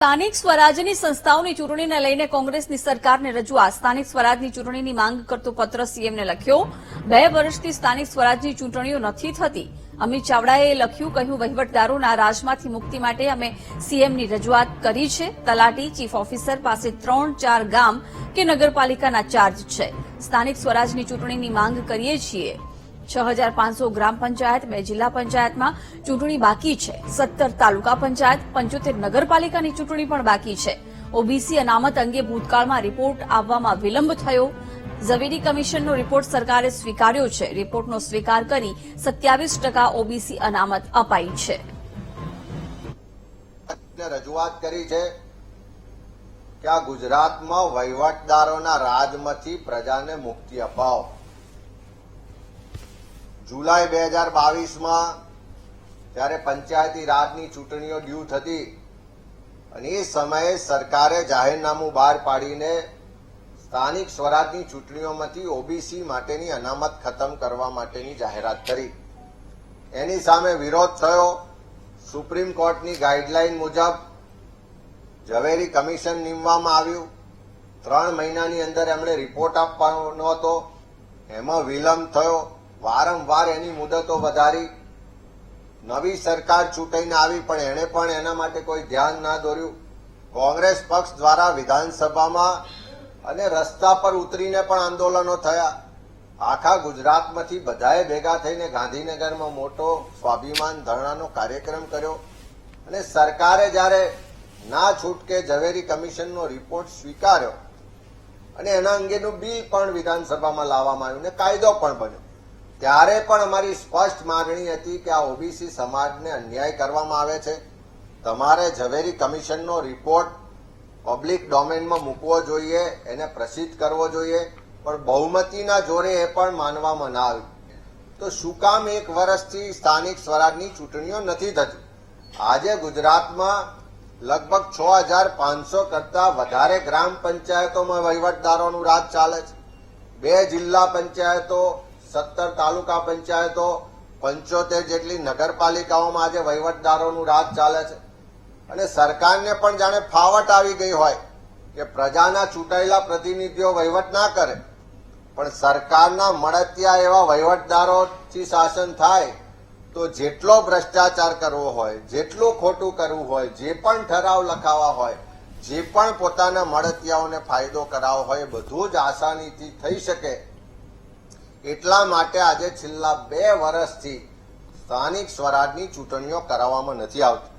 સ્થાનિક સ્વરાજ્યની સંસ્થાઓની ચૂંટણીને લઈને કોંગ્રેસની સરકારને રજૂઆત. સ્થાનિક સ્વરાજની ચૂંટણીની માંગ કરતો પત્ર સીએમને લખ્યો, બે વર્ષથી સ્થાનિક સ્વરાજની ચૂંટણીઓ નથી થતી. અમિત ચાવડાએ લખ્યું, કહ્યું, વહીવટદારોના રાજમાંથી મુક્તિ માટે અમે સીએમની રજૂઆત કરી છે. તલાટી, ચીફ ઓફિસર પાસે ત્રણ ચાર ગામ કે નગરપાલિકાના ચાર્જ છે. સ્થાનિક સ્વરાજની ચૂંટણીની માંગ કરીએ છીએ. છ હજાર પાંચસો ગ્રામ પંચાયત, બે જિલ્લા પંચાયતમાં ચૂંટણી બાકી છે. સત્તર તાલુકા પંચાયત, પંચોતેર નગરપાલિકાની ચૂંટણી પણ બાકી છે. ઓબીસી અનામત અંગે ભૂતકાળમાં રિપોર્ટ આવવામાં વિલંબ થયો. ઝવેરી કમિશનનો રિપોર્ટ સરકારે સ્વીકાર્યો છે. રિપોર્ટનો સ્વીકાર કરી સત્યાવીસ ટકા ઓબીસી અનામત અપાઈ છે. રજૂઆત કરી છે કે આ ગુજરાતમાં વહીવટદારોના રાજમાંથી પ્રજાને મુક્તિ અપાવો. જુલાઈ બે હજાર બાવીસમાં જ્યારે પંચાયતી રાજની ચૂંટણીઓ ડ્યુ થતી અને એ સમયે સરકારે જાહેરનામું બહાર પાડીને સ્થાનિક સ્વરાજની ચૂંટણીઓમાંથી ઓબીસી માટેની અનામત ખતમ કરવા માટેની જાહેરાત કરી. એની સામે વિરોધ થયો. સુપ્રીમ કોર્ટની ગાઈડલાઈન મુજબ ઝવેરી કમિશન નીમવામાં આવ્યું. ત્રણ મહિનાની અંદર એમણે રિપોર્ટ આપવાનો હતો. એમાં વિલંબ થયો. વારંવાર એની મુદતો વધારી. નવી સરકાર ચૂંટાઈને આવી, પણ એણે પણ એના માટે કોઈ ધ્યાન ના દોર્યું. કોંગ્રેસ પક્ષ દ્વારા વિધાનસભામાં અને રસ્તા પર ઉતરીને પણ આંદોલનો થયા. આખા ગુજરાતમાંથી બધાએ ભેગા થઈને ગાંધીનગરમાં મોટો સ્વાભિમાન ધરણાનો કાર્યક્રમ કર્યો. અને સરકારે જ્યારે ના છૂટકે ઝવેરી કમિશનનો રિપોર્ટ સ્વીકાર્યો. અને એના અંગેનું બિલ પણ વિધાનસભામાં લાવવામાં આવ્યું અને કાયદો પણ બન્યો. ત્યારે પણ અમારી સ્પષ્ટ માગણી હતી કે આ ઓબીસી સમાજને અન્યાય કરવામાં આવે છે. તમારે ઝવેરી કમિશનનો રિપોર્ટ પબ્લિક ડોમેનમાં મૂકવો જોઈએ, એને પ્રસિદ્ધ કરવો જોઈએ, પણ બહુમતીના જોરે એ પણ માનવામાં ના આવ્યું. તો શું કામ એક વર્ષથી સ્થાનિક સ્વરાજની ચૂંટણીઓ નથી થતી? આજે ગુજરાતમાં લગભગ છ હજાર પાંચસો કરતા વધારે ગ્રામ પંચાયતોમાં વહીવટદારોનું રાજ ચાલે છે. બે જિલ્લા પંચાયતો સત્તર તાલુકા પંચાયતો પંચોતેર જેટલી નગરપાલિકાઓમાં આજે વહીવટદારોનું રાજ ચાલે છે. અને સરકારને પણ જાણે ફાવટ આવી ગઈ હોય કે પ્રજાના ચૂંટાયેલા પ્રતિનિધિઓ વહીવટ ના કરે, પણ સરકારના મળતિયા એવા વહીવટદારોથી શાસન થાય તો જેટલો ભ્રષ્ટાચાર કરવો હોય, જેટલું ખોટું કરવું હોય, જે પણ ઠરાવ લખાવા હોય, જે પણ પોતાના મળતિયાઓને ફાયદો કરાવવો હોય, બધું જ આસાનીથી થઈ શકે એટલા માટે આજે છેલ્લા બે વર્ષથી સ્થાનિક સ્વરાજની ચૂંટણીઓ કરાવવામાં નથી આવતી.